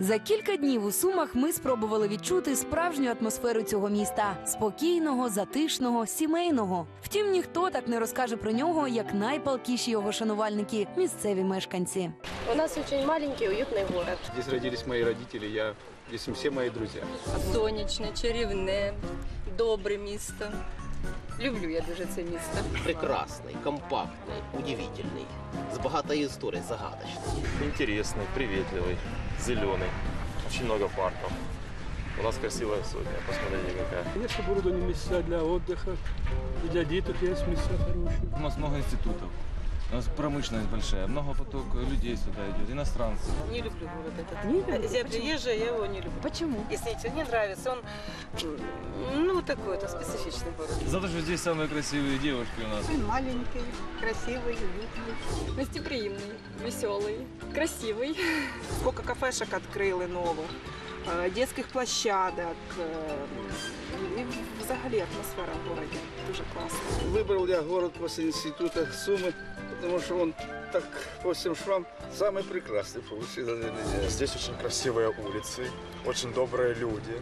За кілька днів у Сумах ми спробували відчути справжню атмосферу цього міста спокійного, затишного, сімейного. Втім, ніхто так не розкаже про нього, як найпалкіші його шанувальники місцеві мешканці. У нас очень маленький уютный город. Здесь родились мои родители, я, здесь все мои друзья. Сонячне, чарівне, добре місто. Люблю я дуже це місто. прекрасный, компактный, удивительный, с богатой историей, загадочный. Интересный, приветливый, зеленый. Очень много парков. У нас красивая сотня, посмотрите какая. Есть оборудование места для отдыха, и для деток есть места хорошие. У нас много институтов. У нас промышленность большая, много поток людей сюда идет, иностранцев. Не люблю город этот. Я приезжая, я его не люблю. Почему? Если не нравится, он м, ну такой, это специфичный город. За то, что здесь самые красивые девушки у нас. Маленький, красивый, уютный. Гостеприємний, веселий, красивий. Сколько кафешек открыли новых, э, детских площадок. э, І взагалі атмосфера в городі дуже класна. Выбрал я город после института Сумы, потому что он так по всем швам самый прекрасный получился для меня. Здесь очень красивые улицы, очень добрые люди,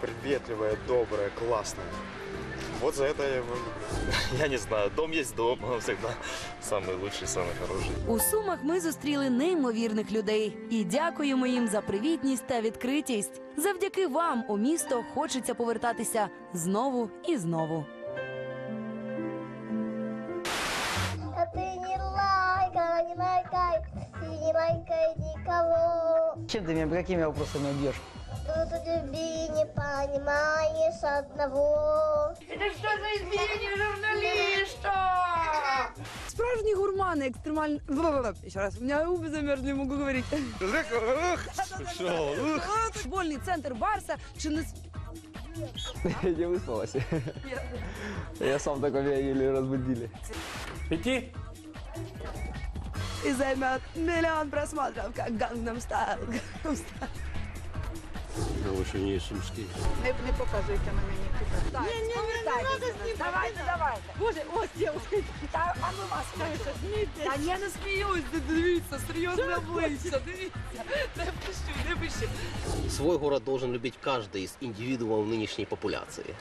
приветливые, добрые, классные. Вот за это я его люблю. Я не знаю, дом есть дом, он всегда самый лучший, самый хороший. У Сумах ми зустріли неймовірних людей і дякуємо їм за привітність та відкритість. Завдяки вам у місто хочеться повертатися знову і знову. Не не лайкай никого. Чем ты меня, какими вопросами бьешь? Тут любви не понимаешь одного. Справжні гурмани, екстремальні... Ще раз, у мене губи замерзли, можу говорити. Футбольний центр Барса чи не... Не выспалась. Я сам такой, меня еле разбудили. Идти? І займет мільйон просмотрів, як Gangnam Style. Gangnam Style. Не, не показуйте на мені. Так, ні, ні, ні, давайте, давайте. Боже, ось дівчинка. Та, а ми вас смійтесь. Та я не сміюсь, дивіться, серйозне обличчя, дивіться. Не пущу, не пущу. Свой город должен любить каждый из индивидуумов нынешней популяции.